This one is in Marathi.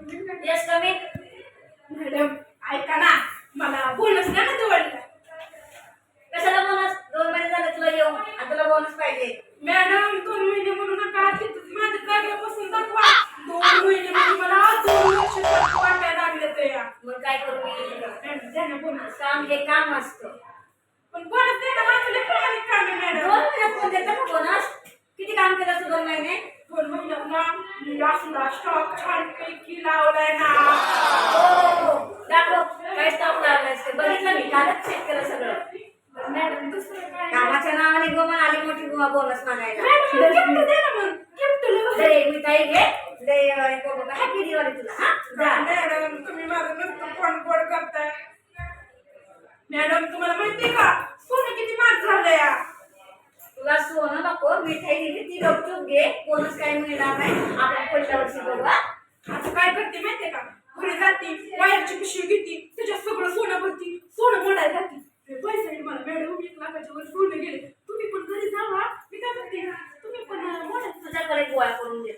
यस कमी मॅडम ऐका ना. मला बोनस द्या ना दिवाळीला कशाला बोनस दोन महिने झाले तुला येऊन. आणि तुला बोनस पाहिजे. मॅडम दोन महिने म्हणू नका माझ्या जागेपासून दाखवा. दोन महिने म्हणजे मला दोन लक्ष वाटायला लागले ते या मग काय करू मी? मॅडम द्या ना बोनस काम हे काम असतं. पण बोनस द्या ना. माझं लय प्रामाणिक काम आहे दोन मॅडम महिन्यात कोण देतं का बोनस किती काम केलं तू दोन महिने? दोन महिन्यात ना मी असला स्टॉक छानपैकी लावलाय ना? काय स्टॉक लावलायस ते. बघितलं मी कालच चेक केलं सगळं. मॅडम दुसरं काय कामाच्या नावाने गोमान आली मोठी बोनस मागायला. मॅडम ना मग लय दे मिठाई घे. दे हॅपी दिवाळी तुला हा. जा. मॅडम तुम्ही माझं नुसतं फोन गोड करताय? मॅडम तुम्हाला माहितीये का? सोनं किती महाग झालंय या तुला सोनं नको मिठाई दिली ती गपचूप घे बोनस काही मिळणार नाही आपण पुढच्या वर्षी बघा आता काय करते माहितीये का? घरी जाते वायरची पिशवी घेते त्याच्यात सगळं सोनं भरती सोनं मोडायला जाते. पैसे मला मॅडम एक लाखाच्या वर सोनं गेले. तुम्ही पण घरी जावा मी काय करते तुम्ही पण अं, मोडायचं. तुझ्याकडे गोळा करून दे.